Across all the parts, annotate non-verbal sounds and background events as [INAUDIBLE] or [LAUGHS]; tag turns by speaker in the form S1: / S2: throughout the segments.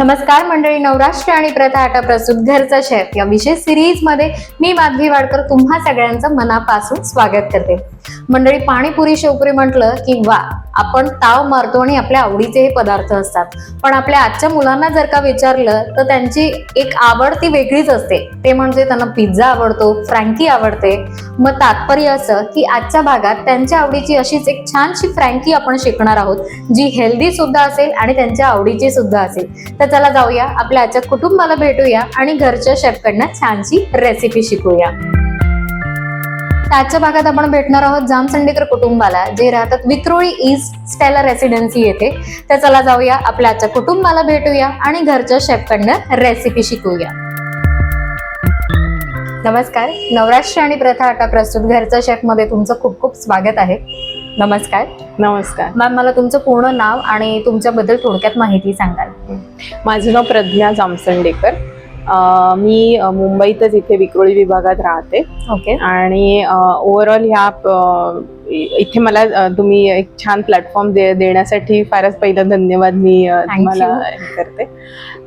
S1: नमस्कार मंडळी नवराष्ट्र आणि प्रथा आटा प्रस्तुत घरचा शेफ या विशेष सिरीजमध्ये मी माधवी वाडकर तुम्हा सगळ्यांचं मनापासून स्वागत करते. मंडळी पाणीपुरी शेवपुरी म्हटलं की वा आपण ताव मारतो आणि आपल्या आवडीचे हे पदार्थ असतात. पण आपल्या आजच्या मुलांना जर का विचारलं तर त्यांची एक आवड ती वेगळीच असते. ते म्हणजे त्यांना पिझ्झा आवडतो फ्रँकी आवडते. मग तात्पर्य असं की आजच्या भागात त्यांच्या आवडीची अशीच एक छानशी फ्रँकी आपण शिकणार आहोत जी हेल्दी सुद्धा असेल आणि त्यांच्या आवडीची सुद्धा असेल. तर चला जाऊया. आपल्या आजच्या कुटुंबाला भेटूया आणि घरच्या शेफकडनं छानशी रेसिपी शिकूया. आजच्या भागात आपण भेटणार आहोत जामसंडेकर कुटुंबाला जे राहतात विक्रोळी ईस्ट स्टेला रेसिडेन्सी येथे. तर चला जाऊया आपल्या आजच्या कुटुंबाला भेटूया आणि घरच्या शेफकडनं रेसिपी शिकूया. नमस्कार नवराष्ट्र आणि प्रथा आटा प्रस्तुत. घरच्या शेफमध्ये तुमचं खूप खूप स्वागत आहे. नमस्कार.
S2: नमस्कार.
S1: मॅम मला तुमचं पूर्ण नाव आणि तुमच्याबद्दल थोडक्यात माहिती सांगाल.
S2: माझं नाव प्रज्ञा जामसंडेकर. मी मुंबईतच इथे विक्रोळी विभागात राहते.
S1: ओके
S2: आणि ओव्हरऑल ह्या इथे मला तुम्ही एक छान प्लॅटफॉर्म दे देण्यासाठी फारच पहिला धन्यवाद मी तुम्हाला करते.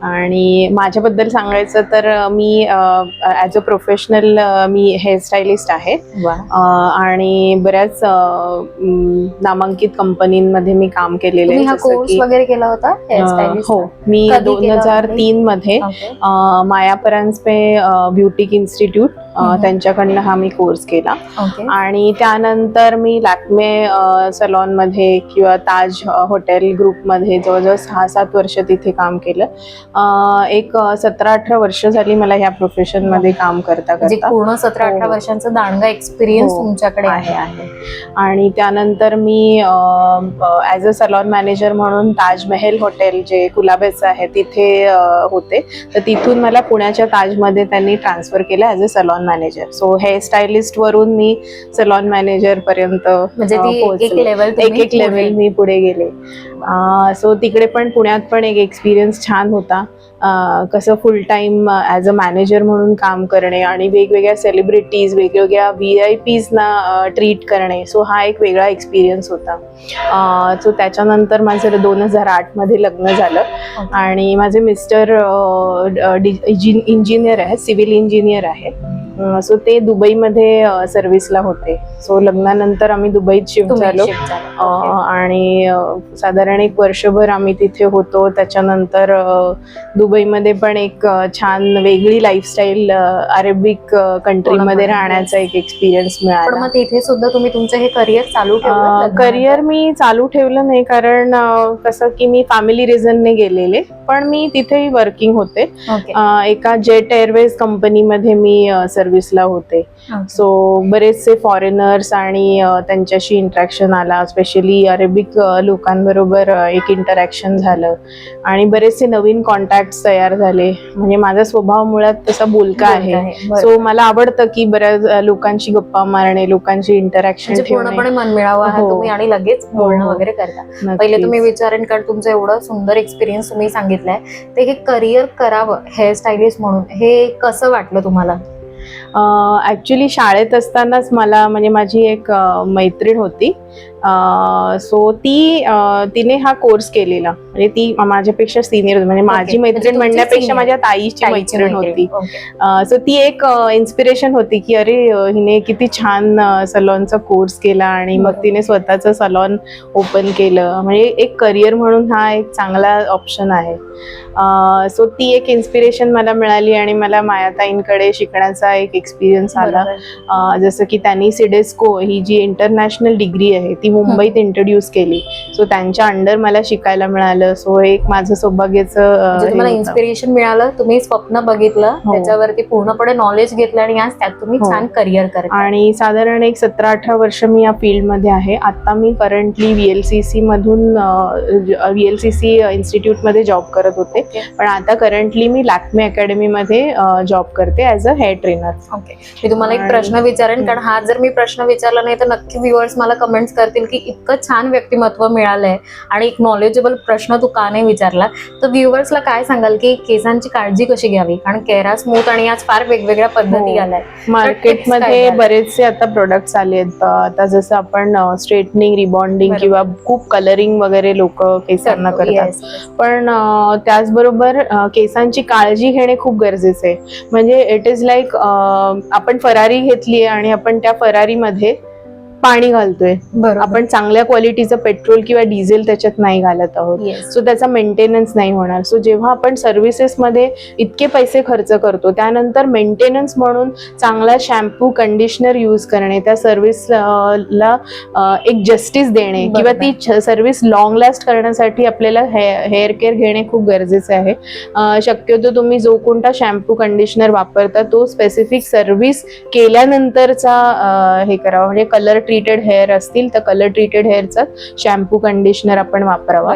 S2: आणि माझ्याबद्दल सांगायचं तर मी ॲज अ प्रोफेशनल मी हेअरस्टायलिस्ट आहे. आणि बऱ्याच नामांकित कंपनीमध्ये मी काम केलेलं
S1: हा वगैरे केला होता
S2: हो. मी दोन हजार? तीन मध्ये माया परांजपे ब्युटिक इन्स्टिट्यूट. त्यांच्याकडनं हा मी कोर्स केला. आणि त्यानंतर मी लॅक्मे सलॉनमध्ये किंवा ताज हॉटेल ग्रुपमध्ये जवळजवळ सहा सात वर्ष तिथे काम केलं. एक सतरा अठरा वर्ष झाली मला ह्या प्रोफेशनमध्ये काम करता
S1: म्हणजे
S2: करता.
S1: पूर्ण सतरा
S2: हो.
S1: अठरा वर्षांचा दांडगा एक्सपिरियन्स
S2: हो,
S1: तुमच्याकडे
S2: आहे. आहे आणि त्यानंतर मी ॲज अ सलॉन मॅनेजर म्हणून ताजमहल हॉटेल जे कुलाबेचं आहे तिथे होते. तर तिथून मला पुण्याच्या ताजमध्ये त्यांनी ट्रान्सफर केलं as a salon manager so hairstylist वरून मी सलॉन मॅनेजर पर्यंत
S1: म्हणजे एक
S2: एक लेवल मी पुढे गेले. सो तिकडे पण पुण्यात पण एक एक्सपिरियन्स छान होता. कसं full time as a manager म्हणून काम करणे आणि वेगवेगळ्या सेलिब्रिटीज वेगवेगळ्या व्ही आय पीजना ट्रीट करणे. सो हा एक वेगळा एक्सपिरियन्स होता. सो त्याच्यानंतर माझं दोन हजार आठमध्ये लग्न झालं. आणि माझे मिस्टर इंजिनियर आहेत सिव्हिल इंजिनियर आहेत. सो ते दुबईमध्ये सर्व्हिसला होते. सो लग्नानंतर आम्ही दुबईत शिफ्ट झालो. आणि साधारण एक वर्षभर आम्ही तिथे होतो. त्याच्यानंतर दुबईमध्ये पण एक छान वेगळी लाईफस्टाईल अरेबिक कंट्रीमध्ये राहण्याचा एक एक्सपिरियन्स मिळाला.
S1: मग तिथे सुद्धा तुम्ही तुमचं हे करिअर चालू
S2: करिअर मी चालू ठेवलं नाही. कारण कसं की मी फॅमिली रिझनने गेलेले. पण मी तिथेही वर्किंग होते. एका जेट एअरवेज कंपनीमध्ये मी सर्व्हिसला होते. सो बरेचसे फॉरेनर्स आणि त्यांच्याशी इंटरॅक्शन आला. स्पेशली अरेबिक लोकांबरोबर एक इंटरॅक्शन झालं. आणि बरेचसे नवीन कॉन्टॅक्ट तयार झाले. म्हणजे माझा स्वभाव मुळात तसा बोलका आहे. सो मला आवडतं की बऱ्याच लोकांशी गप्पा मारणे लोकांशी इंटरॅक्शन
S1: म्हणजे पूर्णपणे मनमिळावा आहात
S2: हो.
S1: तुम्ही आणि लगेच बोलणं
S2: हो.
S1: वगैरे करता. पहिले तुम्ही विचारेन कारण तुमचं एवढं सुंदर एक्सपिरियन्स तुम्ही सांगितलंय ते हे करिअर करावं हेअरस्टायलिस्ट म्हणून हे कसं वाटलं तुम्हाला?
S2: ॲक्च्युली शाळेत असतानाच मला म्हणजे माझी एक मैत्रीण होती. सो ती तिने हा कोर्स केलेला. म्हणजे ती माझ्यापेक्षा सिनियर होती म्हणजे माझी.
S1: म्हणजे
S2: मैत्रीण
S1: तुमची
S2: म्हणण्यापेक्षा. माझ्या ताईची मैत्रीण. होती. सो ती एक इन्स्पिरेशन होती की अरे हिने किती छान सलॉनचा कोर्स केला आणि मग. तिने स्वतःचं सलॉन ओपन केलं म्हणजे एक करिअर म्हणून हा एक चांगला ऑप्शन आहे सो ती एक इन्स्पिरेशन मला मिळाली आणि मला मायाताईंकडे शिकण्याचा एक एक्सपिरियन्स आला जसं की त्यांनी सिडेस्को ही जी इंटरनॅशनल डिग्री आहे ती मुंबईत इंट्रोड्यूस केली सो त्यांच्या अंडर मला शिकायला मिळालं मिळालं सो एक माझं सौभाग्याचं अं,
S1: म्हणजे. इन्स्पिरेशन मिळालं. तुम्ही स्वप्न बघितलं.
S2: हो.
S1: त्याच्यावरती पूर्णपणे नॉलेज घेतलं आणि आज त्यात तुम्ही
S2: हो.
S1: छान करिअर करता
S2: आणि साधारण एक सतरा अठरा वर्ष मी या फील्डमध्ये आहे. आता मी currently V L C C मधून व्ही एल सी सी इन्स्टिट्यूटमध्ये जॉब करत होते. पण आता करंटली मी लॅक्मे अकॅडमीमध्ये जॉब करते as a hair trainer
S1: okay मी तुम्हाला एक प्रश्न विचारेन कारण हा जर मी प्रश्न विचारला नाही तर नक्की व्ह्युअर्स मला कमेंट्स करतील की इतकं छान व्यक्तिमत्व मिळालंय आणि एक नॉलेजेबल प्रश्न तू का नाही विचारला तर व्ह्युअर्सला काय सांगाल की केसांची काळजी कशी घ्यावी कारण केरा स्मूथ आणि आज फार वेगवेगळ्या पद्धती
S2: हो.
S1: आलाय
S2: मार्केटमध्ये? बरेचसे आता प्रोडक्ट्स आले आहेत आता जसं आपण स्ट्रेटनिंग रिबॉन्डिंग. किंवा खूप कलरिंग वगैरे लोक केसांना
S1: करतो.
S2: करतात. पण त्याचबरोबर केसांची काळजी घेणे खूप गरजेचं आहे म्हणजे इट इज लाईक आपण फरारी घेतली आहे आणि आपण त्या फरारीमध्ये पाणी घालतोय. आपण चांगल्या क्वालिटीचं पेट्रोल किंवा डिझेल त्याच्यात नाही घालत आहोत. सो त्याचा मेंटेनन्स नाही होणार. सो जेव्हा आपण सर्व्हिसेसमध्ये इतके पैसे खर्च करतो त्यानंतर मेंटेनन्स म्हणून चांगला शॅम्पू कंडिशनर यूज करणे त्या सर्व्हिसला एक जस्टिस देणे किंवा ती सर्व्हिस लॉंग लास्ट करण्यासाठी आपल्याला हेअर केअर घेणे खूप गरजेचे आहे. शक्यतो तुम्ही जो कोणता शॅम्पू कंडिशनर वापरता तो स्पेसिफिक सर्व्हिस केल्यानंतरचा हे करावा. म्हणजे कलर ट्रीटेड हेअर असतील तर कलर ट्रीटेड हेअरचा शॅम्पू कंडिशनर आपण वापरावा.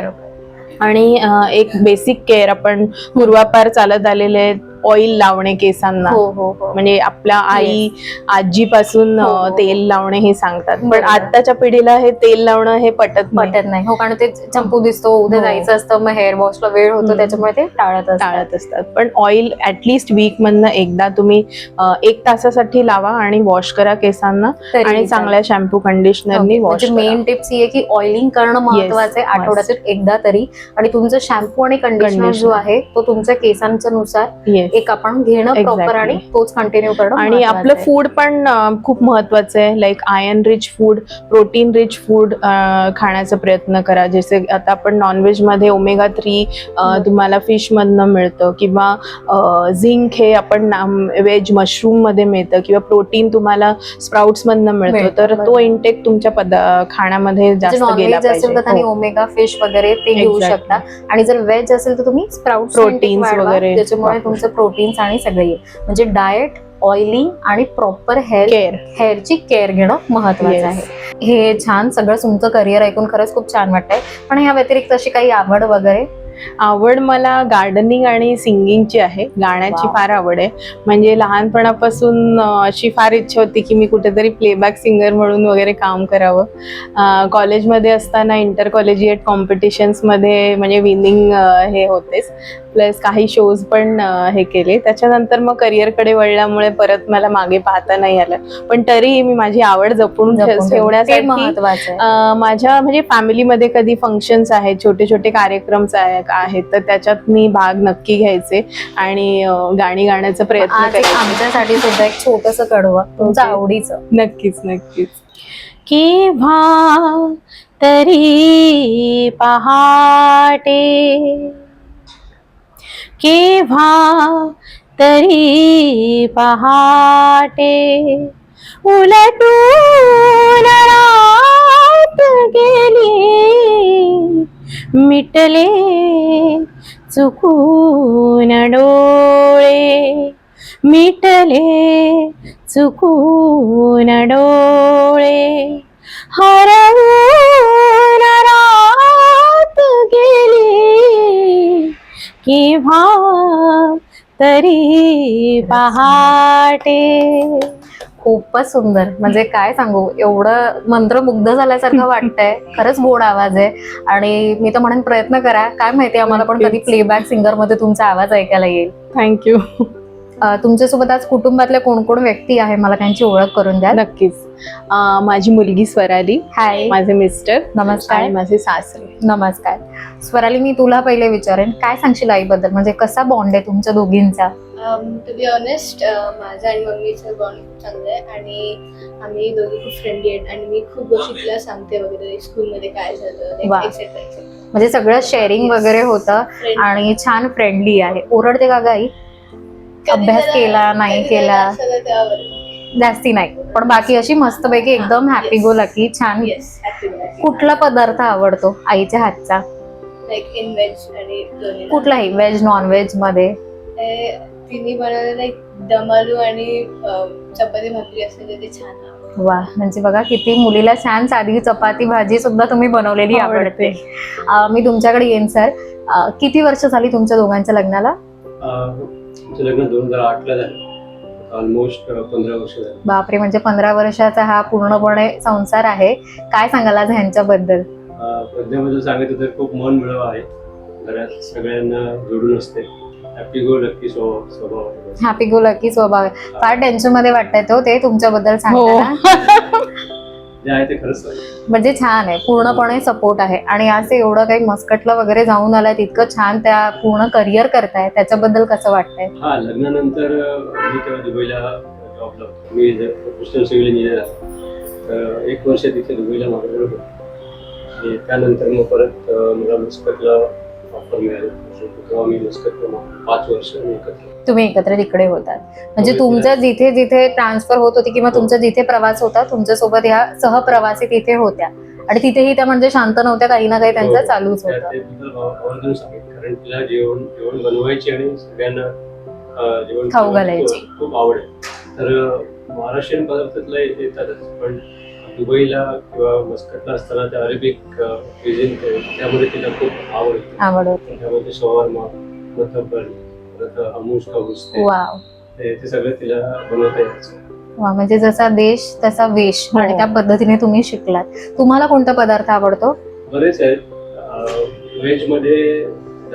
S2: आणि एक बेसिक केअर आपण पूर्वापार चालत आलेले ऑइल लावणे केसांना
S1: हो हो हो
S2: म्हणजे आपल्या आई आजीपासून
S1: हो, हो.
S2: तेल लावणे हे सांगतात पण
S1: बरोबर.
S2: आताच्या पिढीला हे तेल लावणं हे पटत नाही
S1: पटत नाही हो कारण ते चंपू दिसतो उद्या
S2: हो.
S1: जायचं असतं मग हेअर वॉशला वेळ होतो
S2: हम्म.
S1: त्याच्यामुळे ते टाळत असतात
S2: टाळत असतात पण ऑइल ऍटलिस्ट वीक मधनं एकदा तुम्ही अं, एक तासासाठी लावा आणि वॉश करा केसांना
S1: तरी
S2: आणि. चांगल्या शॅम्पू कंडिशनरनी वॉश
S1: मेन टिप्स ही आहे की ऑइलिंग करणं महत्वाचं आहे
S2: must.
S1: आठवड्यातून एकदा तरी आणि तुमचं शॅम्पू आणि कंडिशनर जो
S2: Conditioner.
S1: आहे तो तुमच्या केसांच्या नुसार एक आपण घेणं प्रॉपर. आणि तोच कंटिन्यू करणं
S2: आणि आपलं. फूड पण खूप महत्वाचं आहे like iron rich food protein rich food खाण्याचा प्रयत्न करा जसे आता आपण नॉनव्हेजमध्ये ओमेगा थ्री. तुम्हाला फिश मधनं मिळतं किंवा झिंक हे आपण व्हेज मशरूममध्ये मिळतं किंवा प्रोटीन तुम्हाला स्प्राउट्स मधनं मिळतं तर तो. इंटेक तुमच्या पद खाण्यामध्ये जास्त गेला पाहिजे हो.
S1: ओमेगा फिश वगैरे ते घेऊ. शकता आणि जर व्हेज असेल तर तुम्ही स्प्राउट
S2: Proteins वगैरे
S1: त्याच्यामुळे तुमचं प्रोटीन्स आणि सगळे. म्हणजे डाएट ऑइलिंग आणि प्रॉपर हेअर
S2: केअर
S1: हेअरची केअर घेणं महत्वाचं. आहे हे छान सगळं तुमचं करिअर ऐकून खरंच खूप छान वाटतंय पण ह्या व्यतिरिक्त अशी काही आवड वगैरे
S2: आवड मला गार्डनिंग आणि सिंगिंगची आहे. गाण्याची. फार आवड आहे. म्हणजे लहानपणापासून अशी फार इच्छा होती की मी कुठेतरी प्लेबॅक सिंगर म्हणून वगैरे काम करावं. कॉलेजमध्ये असताना इंटर कॉलेजिएट कॉम्पिटिशन्समध्ये म्हणजे विनिंग हे होतेच. प्लस काही शोज पण हे केले. त्याच्यानंतर मग करिअरकडे वळल्यामुळे परत मला मागे पाहता नाही आलं. पण तरीही मी माझी आवड जपून ठेवण्यासाठी माझ्या म्हणजे फॅमिलीमध्ये कधी फंक्शन्स आहेत छोटे छोटे कार्यक्रम आहेत तर त्याच्यात मी भाग नक्की घ्यायचे आणि गाणी गाण्याचा प्रयत्न करायचे.
S1: आमच्यासाठी सुद्धा एक छोटस कडवं तुमचं
S2: Okay.
S1: आवडीचं.
S2: नक्कीच नक्कीच. केव्हा तरी पहाटे केव्हा तरी पहाटे उलटून रात गेली. मिटले चुकून डोळे. मिटले चुकून डोळे. हरवून रात गेली. केव्हा तरी पहाटे.
S1: खूपच सुंदर. म्हणजे काय सांगू एवढं मंत्रमुग्ध झाल्यासारखं वाटतंय. खरंच गोड आवाज आहे. आणि मी तर म्हणेन प्रयत्न करा. काय माहिती आम्हाला पण कधी. प्लेबॅक सिंगरमध्ये तुमचा आवाज ऐकायला येईल.
S2: थँक्यू
S1: तुमच्यासोबत आज कुटुंबातल्या कोण कोण व्यक्ती आहे मला त्यांची ओळख करून द्या
S2: नक्कीच. अं, माझी मुलगी स्वराली
S1: हाय
S2: माझे मिस्टर
S1: नमस्कार.
S2: आणि माझे सासरे.
S1: नमस्कार. स्वराली मी तुला पहिले विचारेन काय सांगशील आईबद्दल? म्हणजे कसा बॉन्ड आहे तुमच्या दोघींचा?
S3: टू बी ऑनेस्ट माझं आणि मम्मीचं बॉन्ड खूप चांगलं आहे आणि आम्ही दोघे खूप फ्रेंडली आहेत आणि मी खूप गोष्टी तिला सांगते वगैरे स्कूलमध्ये काय झालं एक्सेट्रा
S1: म्हणजे सगळं शेअरिंग वगैरे होतं आणि छान फ्रेंडली आहे. ओरडते का गाई अभ्यास केला, नाही केला? जास्ती नाही. पण बाकी अशी मस्तपैकी एकदम हॅपी गो लकी छान
S3: येस
S1: कुठला पदार्थ आवडतो आईच्या हातचा? कुठलाही व्हेज नॉन
S3: व्हेजमध्ये दमालू आणि चपाती भाकरी असते ते- छान.
S1: वा म्हणजे बघा किती मुलीला छान साधी चपाती भाजी सुद्धा तुम्ही बनवलेली आवडते. मी तुमच्याकडे येईन सर. किती वर्ष झाली तुमच्या दोघांच्या लग्नाला?
S4: लग्न दोन हजार आठला झालं. ऑलमोस्ट पंधरा वर्ष झाली.
S1: बापरे म्हणजे पंधरा वर्षाचा हा पूर्णपणे संसार आहे. काय सांगाल आज ह्यांच्याबद्दल?
S4: पद्याबद्दल सांगायचं तर खूप मन मिळव आहे. घरात सगळ्यांना जोडून असते. हॅपी गो लक्की स्वभाव.
S1: हॅपी गो लकी स्वभाव आहे. फार टेन्शनमध्ये वाटतंय तो. ते तुमच्याबद्दल
S2: हो.
S1: सांगताना. [LAUGHS]
S4: जे आहे ते खरंच आहे.
S1: म्हणजे छान आहे पूर्णपणे सपोर्ट आहे. आणि आज ते एवढं काही मस्कटला वगैरे जाऊन आलाय तितकं छान त्या पूर्ण करिअर करताय त्याच्याबद्दल कसं वाटतंय?
S4: हा लग्नानंतर मी तेव्हा दुबईला जॉबला होतो. मी प्रोफेशनल सिव्हिल इंजिनियर आहे. तर एक वर्ष तिथे दुबईला माझ्याकडे होतो. त्यानंतर मग परत मला मस्कटला ऑफर मिळाली तेव्हा मी मस्कटला मग पाच वर्ष मी एकत्र
S1: तुम्ही एकत्र तिकडे होतात. म्हणजे
S4: हो,
S1: तुमचं जिथे जिथे ट्रान्सफर होत होती किंवा तुमचा जिथे प्रवास होता तुमच्यासोबत ह्या सहप्रवासी तिथे होत्या. आणि तिथेही त्या म्हणजे शांत नव्हत्या काही ना काही त्यांचं
S4: हो.
S1: चालूच
S4: त्या-
S1: होतं.
S4: कारण तिला जेवण जेवण बनवायची आणि सगळ्यांना जेवण
S1: खाऊ घालायची.
S4: खूप- आवड आहे. तर महाराष्ट्रीयन पदार्थातला येतातच पण दुबईला किंवा मस्कटला असताना त्या अरेबिक क्विझिन त्यामध्ये तिला खूप आवड
S1: आवड होती.
S4: त्यामध्ये शवारमा मथबल परत हमूस काबूस ते सगळं तिला बनवता यायचं.
S1: वा म्हणजे जसा देश तसा वेश
S2: हो.
S1: आणि त्या पद्धतीने तुम्ही शिकलात. तुम्हाला कोणता पदार्थ आवडतो?
S4: बरेच आहेत. व्हेजमध्ये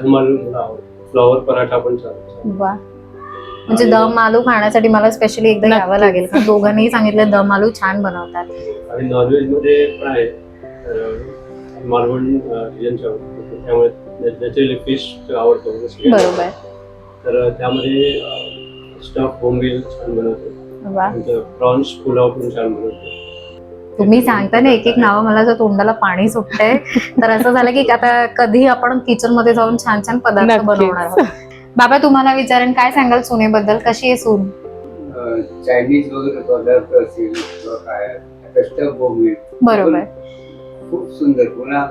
S4: दम आलू मला आवडतो. फ्लॉवर पराठा पण चालतो.
S1: वा म्हणजे दम आलू खाण्यासाठी मला स्पेशली एकदा यावं
S2: नक्कीच.
S1: लागेल. कारण दोघांनीही सांगितलं दम आलू छान बनवतात.
S4: आणि नॉनव्हेजमध्ये पण आहे. तर मालवण रिजनच्या त्यामुळे नॅचरली फिश आवडतो मला सगळ्यांना.
S1: बरोबर.
S4: तर त्यामध्ये स्टफ बोंबील छान बनवतो.
S1: वा.
S4: नंतर प्रॉन्स पुलाव पण छान बनवतो.
S1: तुम्ही सांगताना एक एक नावं मला जर तोंडाला पाणी सुटतंय तर असं झालं की आता कधी आपण किचनमध्ये जाऊन छान छान पदार्थ. बनवणार आहोत. बाबा तुम्हाला विचारेन काय सांगाल सुनेबद्दल? कशी आहे सून?
S5: चायनीज वगैरे पदार्थ असेल किंवा काय
S1: बरोबर.
S5: खूप सुंदर. पुन्हा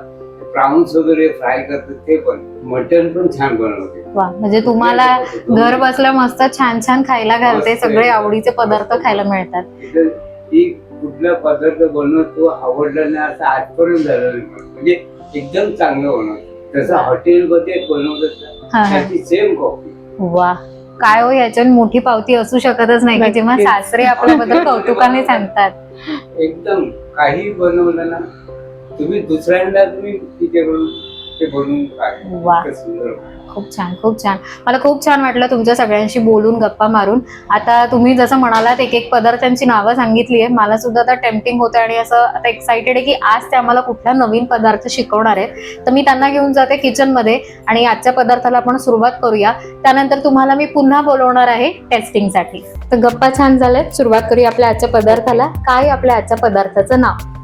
S5: प्राऊन्स वगैरे फ्राय करतात ते पण. मटन पण छान बनवते.
S1: वा म्हणजे तुम्हाला घर बसल्या मस्त छान छान खायला घालते सगळे. आवडीचे पदार्थ खायला मिळतात.
S5: ती कुठला पदार्थ बनवतो आवडला नाही असं आजपर्यंत झालं नाही. म्हणजे एकदम चांगलं बनवतो. तसं हॉटेलमध्ये बनवलं
S1: हा, हा.
S5: त्याची सेम
S1: वा काय हो याच्यात मोठी पावती असू शकतच नाही की जेव्हा
S2: नक्कीच.
S1: सासरे आपल्याबद्दल [LAUGHS] कौतुकाने सांगतात
S5: एकदम काही बनवलं ना तुम्ही दुसऱ्यांदा तुम्ही तिच्याकडून ते
S1: वा. खूप छान खूप छान. मला खूप छान वाटलं तुमच्या सगळ्यांशी बोलून गप्पा मारून. आता तुम्ही जसं म्हणालात एक एक पदार्थांची नावं सांगितली आहे मला सुद्धा आता टेम्पटिंग होतं आणि असं आता एक्साइटेड आहे की आज ते आम्हाला कुठला नवीन पदार्थ शिकवणार आहेत. तर मी त्यांना घेऊन जाते किचनमध्ये आणि आजच्या पदार्थाला आपण सुरुवात करूया. त्यानंतर तुम्हाला मी पुन्हा बोलवणार आहे टेस्टिंगसाठी तर गप्पा छान झाल्यात. सुरुवात करूया आपल्या आजच्या पदार्थाला. काय आपल्या आजच्या पदार्थाचं नाव?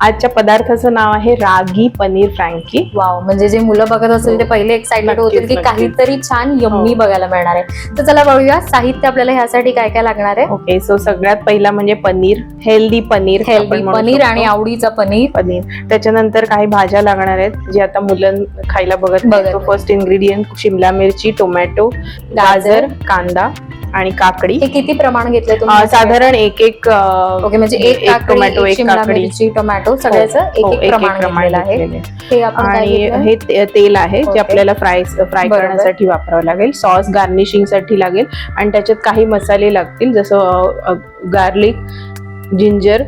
S2: आजच्या पदार्थाचं नाव आहे रागी पनीर फ्रँकी.
S1: वाव म्हणजे जे मुलं बघत असेल ते पहिले एक्साइटेड
S2: नक्कीच,
S1: होतील की. काहीतरी छान यम्मी
S2: हो.
S1: बघायला मिळणार आहे. तर चला बघूया साहित्य आपल्याला ह्यासाठी काय काय लागणार आहे?
S2: ओके सो सगळ्यात पहिला म्हणजे पनीर हेल्दी पनीर
S1: हेल्दी पनीर. आणि आवडीचं पनीर.
S2: पनीर. त्याच्यानंतर काही भाज्या लागणार आहेत जे आता मुलं खायला बघत
S1: बघत.
S2: फर्स्ट इन्ग्रेडियंट शिमला मिरची टोमॅटो गाजर. कांदा आणि काकडी.
S1: हे किती प्रमाण घेतले
S2: साधारण एक एक अं,
S1: ओके म्हणजे एक
S2: टोमॅटो
S1: एक
S2: एक काकडी.
S1: मिरची टोमॅटो सगळ्याचं एक एक प्रमाण आहे. हे आपण
S2: आणि? हे तेल आहे. जे आपल्याला फ्राय फ्राय. करण्यासाठी वापरावं लागेल सॉस गार्निशिंगसाठी लागेल आणि त्याच्यात काही मसाले लागतील जसं गार्लिक जिंजर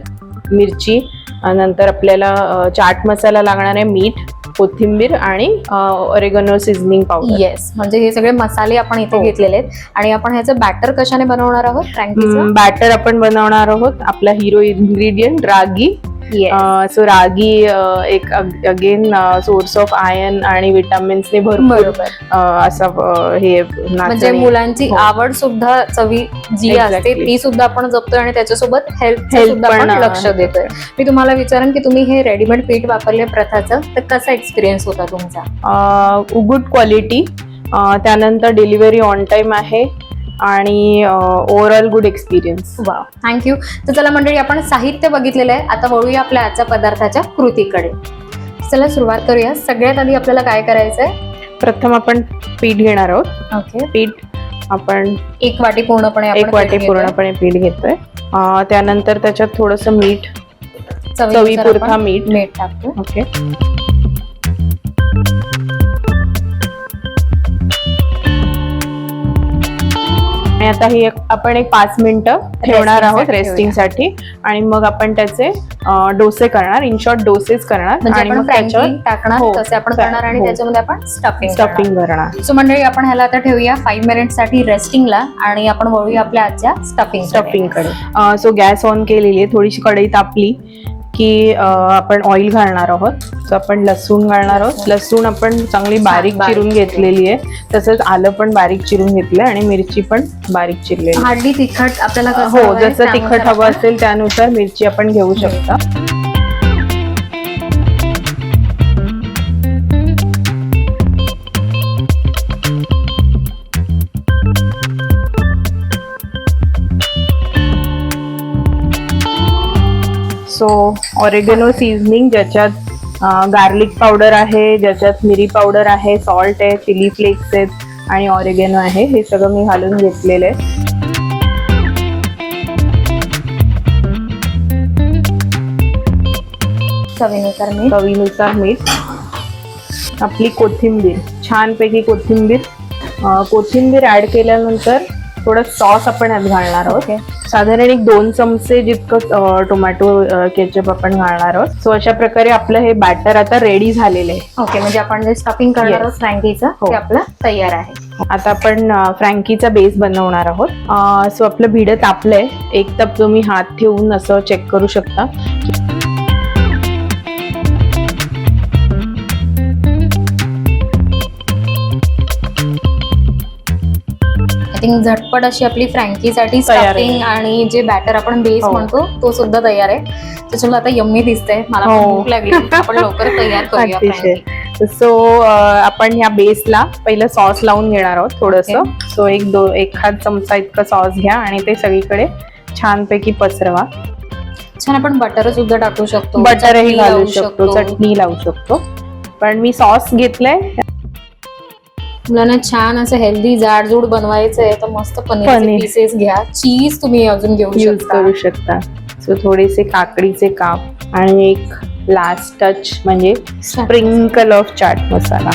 S2: मिरची नंतर आपल्याला चाट मसाला लागणार आहे मीठ कोथिंबीर आणि ऑरेगनो सिझनिंग पावडर
S1: येस म्हणजे हे सगळे मसाले आपण इथे
S2: हो.
S1: घेतलेले आहेत आणि आपण ह्याचं बॅटर कशाने बनवणार आहोत
S2: बॅटर आपण बनवणार आहोत आपला hero ingredient ragi. So ragi एक अगेन सोर्स ऑफ आयर्न आणि विटामिन्सने भरपूर असं हे
S1: म्हणजे. मुलांची
S2: हो.
S1: आवड सुद्धा चवी जी असते. ती सुद्धा आपण जपतोय आणि त्याच्यासोबत हेल्थ सुद्धा
S2: पण,
S1: लक्ष देतोय. मी तुम्हाला विचारेन की तुम्ही हे रेडीमेड पीठ वापरले प्रथाचं तर कसा एक्सपिरियन्स होता तुमचा?
S2: गुड क्वालिटी त्यानंतर डिलिव्हरी ऑन टाइम आहे. आणि ओव्हरऑल गुड एक्सपिरियन्स
S1: वा थँक्यू तर चला मंडळी आपण साहित्य बघितलेलं आहे. आता वळूया आपल्या आजच्या पदार्थाच्या कृतीकडे. चला सुरुवात करूया. सगळ्यात आधी आपल्याला काय करायचंय?
S2: प्रथम आपण पीठ घेणार आहोत.
S1: ओके
S2: पीठ आपण
S1: एक वाटी पूर्णपणे
S2: एक वाटी. पूर्णपणे पीठ घेतोय. त्यानंतर त्याच्यात थोडस मीठ चवीपुरता मीठ.
S1: मीठ टाकतो
S2: ओके आणि आता ही एक- आपण एक पाच मिनिटं ठेवणार आहोत
S1: साठी
S2: रेस्टिंगसाठी. आणि मग आपण त्याचे डोसे करणार इन शॉर्ट डोसेस करणार. आणि मग त्याच्यावर
S1: टाकणार तसे आपण करणार आणि. त्याच्यामध्ये आपण स्टफिंग
S2: स्टफिंग भरणार
S1: सो मंडळी आपण ह्याला आता ठेवूया. फाईव्ह मिनिटसाठी रेस्टिंगला आणि आपण वळूया आपल्या आजच्या स्टफिंग
S2: स्टफिंगकडे. सो गॅस ऑन केलेली आहे. थोडीशी कढई तापली. की आपण ऑइल घालणार आहोत. आपण लसूण घालणार आहोत. लसूण आपण चांगली बारीक चिरून घेतलेली आहे. तसंच आलं पण बारीक चिरून घेतलंय आणि मिरची पण बारीक चिरलेली.
S1: हार्डली तिखट आपल्याला
S2: हो जसं तिखट हवं असेल त्यानुसार मिरची आपण घेऊ शकता. सो ऑरेगेनो सीझनिंग ज्याच्यात गार्लिक पावडर आहे ज्याच्यात मिरी पावडर आहे सॉल्ट आहे चिली फ्लेक्स आहेत आणि ऑरेगेनो आहे हे सगळं मी घालून घेतलेलं आहे.
S1: चवीनुसार मीठ.
S2: चवीनुसार मीठ. आपली कोथिंबीर. छानपैकी कोथिंबीर. कोथिंबीर ऍड केल्यानंतर थोडं सॉस आपण यात घालणार आहोत.
S1: ओके
S2: साधारण एक दोन चमचे जितकं टोमॅटो केचप आपण घालणार आहोत. सो अशा प्रकारे आपलं हे बॅटर आता रेडी झालेलं आहे.
S1: ओके म्हणजे आपण जे स्टफिंग करणार. आहोत फ्रँकीचं
S2: हो.
S1: ते आपलं तयार आहे.
S2: आता आपण फ्रँकीचा बेस बनवणार आहोत. सो आपलं भिडं तापलंय. एक तप तुम्ही हात ठेवून असं चेक करू शकता.
S1: थिंक झटपट अशी आपली फ्रँकीसाठी. स्टफिंग आणि जे बॅटर आपण बेस
S2: हो.
S1: म्हणतो तो सुद्धा तयार आहे. त्याच्यामुळे आता यम्मी दिसतंय. मला
S2: हो.
S1: भूक लागली. आपण लवकर तयार करूया
S2: सो आपण ह्या बेसला पहिलं सॉस लावून घेणार आहोत थोडस. सो एक दो एखाद चमचा इतकं सॉस घ्या आणि ते सगळीकडे छानपैकी पसरवा.
S1: छान आपण बटर सुद्धा टाकू शकतो.
S2: बटरही घालू
S1: लावू
S2: शकतो चटणी लावू शकतो. पण मी सॉस घेतलंय
S1: मुलांना छान असं हेल्दी जाडजूड बनवायचं आहे तर मस्त
S2: पनीर.
S1: पीसेस घ्या. चीज तुम्ही अजून घेऊ
S2: यूज
S1: शकता.
S2: करू शकता. सो थोडेसे काकडीचे काप आणि एक लास्ट टच म्हणजे स्प्रिंकल ऑफ चाट मसाला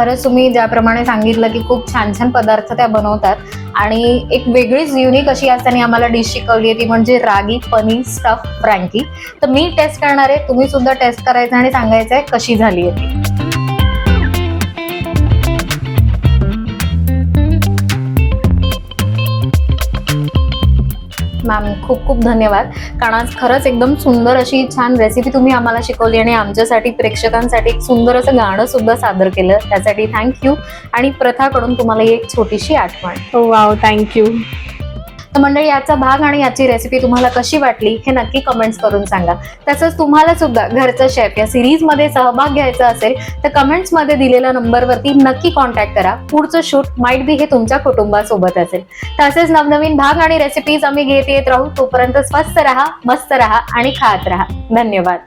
S1: खरंच तुम्ही ज्याप्रमाणे सांगितलं की खूप छान छान पदार्थ त्या बनवतात आणि एक वेगळीच युनिक अशी आज त्यांनी आम्हाला डिश शिकवली आहे ती म्हणजे रागी पनीर स्टफ फ्रँकी तर मी टेस्ट करणार आहे तुम्ही सुद्धा टेस्ट करायचं आणि सांगायचं आहे कशी झाली आहे ती. मॅम खूप खूप धन्यवाद. कारण आज खरंच एकदम सुंदर अशी छान रेसिपी तुम्ही आम्हाला शिकवली आणि आमच्यासाठी प्रेक्षकांसाठी एक सुंदर असं गाणं सुद्धा सादर केलं. त्यासाठी थँक्यू आणि प्रथाकडून तुम्हाला ही एक छोटीशी आठवण.
S2: हो वाव थँक्यू
S1: तर मंडळी याचा भाग आणि याची रेसिपी तुम्हाला कशी वाटली हे नक्की कमेंट्स करून सांगा. तसंच तुम्हाला सुद्धा घरचं शेफ या सिरीजमध्ये सहभाग घ्यायचा असेल तर कमेंट्समध्ये दिलेल्या नंबरवरती नक्की कॉन्टॅक्ट करा. पुढचं शूट माइट बी हे तुमच्या कुटुंबासोबत असेल. तसेच नवनवीन भाग आणि रेसिपीज आम्ही घेत येत राहू. तोपर्यंत स्वस्त राहा मस्त राहा आणि खात राहा. धन्यवाद.